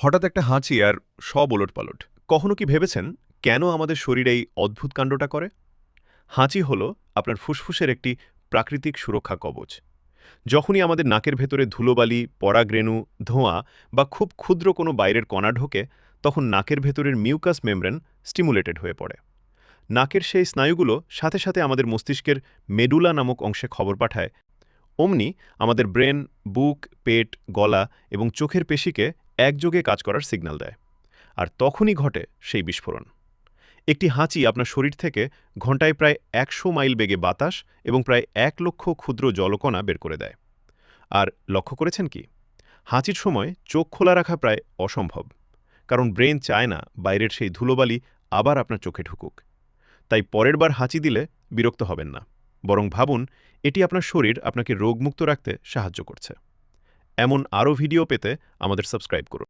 হঠাৎ একটা হাঁচি আর সব ওলটপালট। কখনো কি ভেবেছেন কেন আমাদের শরীর এই অদ্ভুত কাণ্ডটা করে? হাঁচি হল আপনার ফুসফুসের একটি প্রাকৃতিক সুরক্ষা কবচ। যখনই আমাদের নাকের ভেতরে ধুলোবালি, পরাগরেণু, ধোঁয়া বা খুব ক্ষুদ্র কোনো বাইরের কণা ঢোকে, তখন নাকের ভেতরের মিউকাস মেমব্রেন স্টিমুলেটেড হয়ে পড়ে। নাকের সেই স্নায়ুগুলো সাথে সাথে আমাদের মস্তিষ্কের মেডুলা নামক অংশে খবর পাঠায়। অমনি আমাদের ব্রেন, বুক, পেট, গলা এবং চোখের পেশিকে একযোগে কাজ করার সিগন্যাল দেয়, আর তখনই ঘটে সেই বিস্ফোরণ। একটি হাঁচি আপনার শরীর থেকে ঘন্টায় প্রায় একশো মাইল বেগে বাতাস এবং প্রায় এক লক্ষ ক্ষুদ্র জলকণা বের করে দেয়। আর লক্ষ্য করেছেন কি? হাঁচির সময় চোখ খোলা রাখা প্রায় অসম্ভব, কারণ ব্রেন চায় না বাইরের সেই ধুলোবালি আবার আপনার চোখে ঢুকুক। তাই পরের বার হাঁচি দিলে বিরক্ত হবেন না, বরং ভাবুন এটি আপনার শরীর আপনাকে রোগমুক্ত রাখতে সাহায্য করছে। এমন আরও ভিডিও পেতে আমাদের সাবস্ক্রাইব করুন।